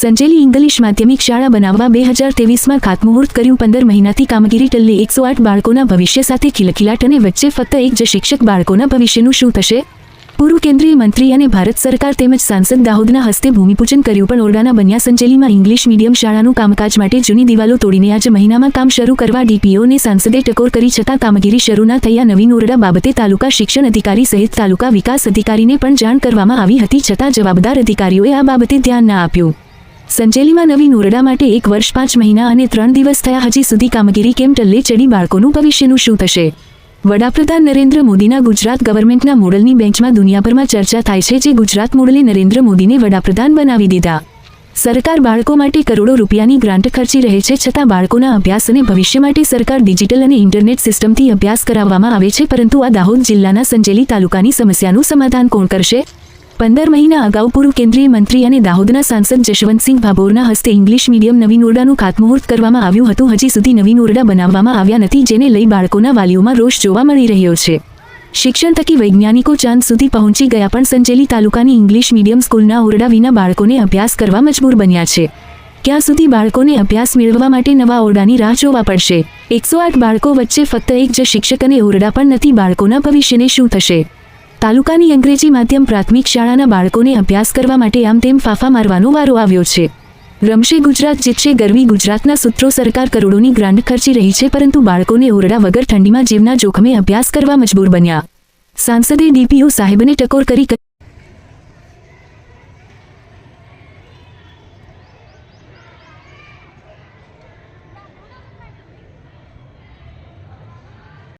Sanjeli English માધ્યમિક શાળા બનાવવા બે હજાર તેવીસમાં ખાતમુહૂર્ત કર્યું. પંદર મહિનાથી કામગીરી ટલ્લે એકસો આઠ બાળકોના ભવિષ્ય સાથે ખિલખિલાટ અને વચ્ચે ફક્ત એક જ શિક્ષક બાળકોના ભવિષ્યનું શું થશે? પૂર્વ કેન્દ્રીય મંત્રી અને ભારત સરકાર તેમજ સાંસદ દાહોદના હસ્તે ભૂમિપૂજન કર્યું, પણ ઓરડાના બન્યા સંજેલીમાં ઇંગ્લિશ મીડિયમ શાળાનું કામકાજ માટે જૂની દિવાલો તોડીને આજ મહિનામાં કામ શરૂ કરવા ડીપીઓને સાંસદે ટકોર કરી છતાં કામગીરી શરૂ ના થયા. નવીન ઓરડા બાબતે તાલુકા શિક્ષણ અધિકારી સહિત તાલુકા વિકાસ અધિકારીને પણ જાણ કરવામાં આવી હતી છતાં જવાબદાર અધિકારીઓએ આ બાબતે ધ્યાન ના આપ્યું. સંજેલીમાં નવી નોરડા માટે એક વર્ષ પાંચ મહિના અને ત્રણ દિવસ થયા હજી સુધી કામગીરી કેમ ટલ્લે ચડી બાળકોનું ભવિષ્યનું શું થશે? વડાપ્રધાન નરેન્દ્ર મોદીના ગુજરાત ગવર્મેન્ટના મોડલની બેન્ચમાં દુનિયાભરમાં ચર્ચા થાય છે જે ગુજરાત મોડલે નરેન્દ્ર મોદીને વડાપ્રધાન બનાવી દીધા. સરકાર બાળકો માટે કરોડો રૂપિયાની ગ્રાન્ટ ખર્ચી રહે છે છતાં બાળકોના અભ્યાસ અને ભવિષ્ય માટે સરકાર ડિજિટલ અને ઇન્ટરનેટ સિસ્ટમથી અભ્યાસ કરાવવામાં આવે છે પરંતુ આ દાહોદ જિલ્લાના સંજેલી તાલુકાની સમસ્યાનું સમાધાન કોણ કરશે? પંદર મહિના અગાઉ પૂર્વ કેન્દ્રીય મંત્રી અને દાહોદના સાંસદ જશવંતસિંહ ભાભોરના હસ્તે ઇંગ્લિશ મીડિયમ નવીન ઓરડાનું ખાતમુહૂર્ત કરવામાં આવ્યું હતું. હજી સુધી નવીન ઓરડા બનાવવામાં આવ્યા નથી, જેને લઈ બાળકોના વાલીઓમાં રોષ જોવા મળી રહ્યો છે. શિક્ષણ થકી વૈજ્ઞાનિકો ચાંદ સુધી પહોંચી ગયા, પણ સંજેલી તાલુકાની ઇંગ્લિશ મીડિયમ સ્કૂલના ઓરડા વિના બાળકોને અભ્યાસ કરવા મજબૂર બન્યા છે. ક્યાં સુધી બાળકોને અભ્યાસ મેળવવા માટે નવા ઓરડાની રાહ જોવા પડશે? એકસો આઠ બાળકો વચ્ચે ફક્ત એક જ શિક્ષક અને ઓરડા પણ નથી, બાળકોના ભવિષ્યને શું થશે? તાલુકાની અંગ્રેજી માધ્યમ પ્રાથમિક શાળાના બાળકોને અભ્યાસ કરવા માટે આમ તેમ ફાફા મારવાનો વારો આવ્યો છે. રમશે ગુજરાત, જીતશે ગરવી ગુજરાતના સૂત્રો સરકાર કરોડોની ગ્રાન્ટ ખર્ચી રહી છે, પરંતુ બાળકોને ઓરડા વગર ઠંડીમાં જીવના જોખમે અભ્યાસ કરવા મજબૂર બન્યા. સાંસદે ડીપીઓ સાહેબને ટકોર કરી